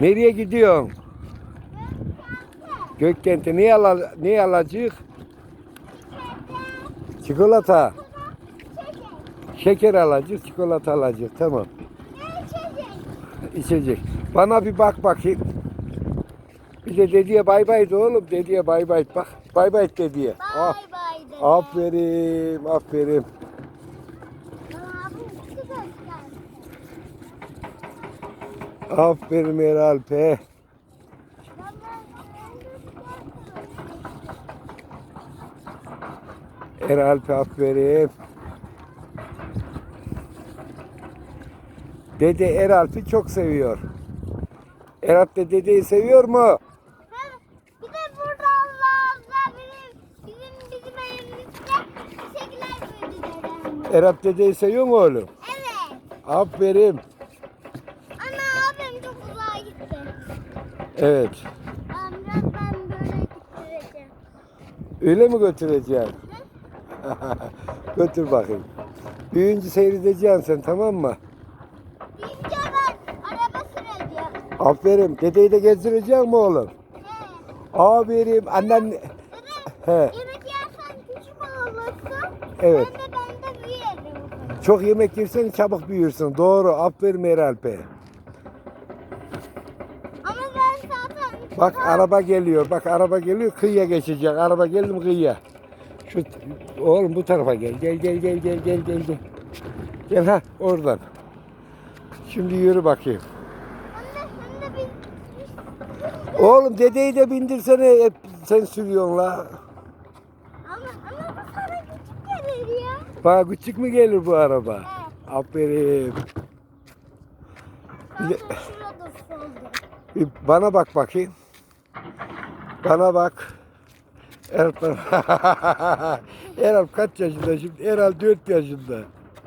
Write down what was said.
Nereye gidiyorsun? Gökkent'e ne, ala, ne alacak? Çikolata. Şeker alacak, çikolata alacak. Tamam. Ne içecek? İçecek. Bana bir bak bakayım. Bir de dediye bay bay de oğlum. Dediye bay bay bak. Bay bay dediye. Ah, Bay bay de. aferin, aferin. Aa, bu küçük Gökçen. Aferin Eralp'e. Eralp'e aferin. Dede Eralp'i çok seviyor. Eralp de dedeyi seviyor mu? Bir de burada Allah Allah bizim bizim bizim evimizde çiçekler büyüdü dedem. Eralp dedeyi seviyor mu oğlum? Evet. Aferin. Evet. Amca ben böyle gittireceğim. Öyle mi götüreceğim? Götür bakayım. Büyüyünce seyredeceksin sen tamam mı? Deyince ben araba süreceğim. Aferin. Dedeyi de gezdireceksin mi oğlum? He. Aferin. Annen... Dede, He. yemek yersen küçük olursun. Evet. Ben de ben de büyüyerim. Çok yemek yersen çabuk büyürsün. Doğru. Aferin Eralp'e. Ama ben zaten... Bak araba geliyor. Bak araba geliyor. Kıyıya geçecek. Araba geldi mi kıyıya. Şu oğlum bu tarafa gel. Gel gel gel gel gel gel gel. Gel ha oradan. Şimdi yürü bakayım. Oğlum dedeyi de bindirsene. Hep sen sürüyorsun la. Ama, ama bu sana küçük gelir ya. Bana küçük mü gelir bu araba? He. Aferin. Bir de- Zaten şurada soldu. Bir bana bak bakayım. Bana bak. Eral, Eral kaç yaşında şimdi? Eral 4 yaşında.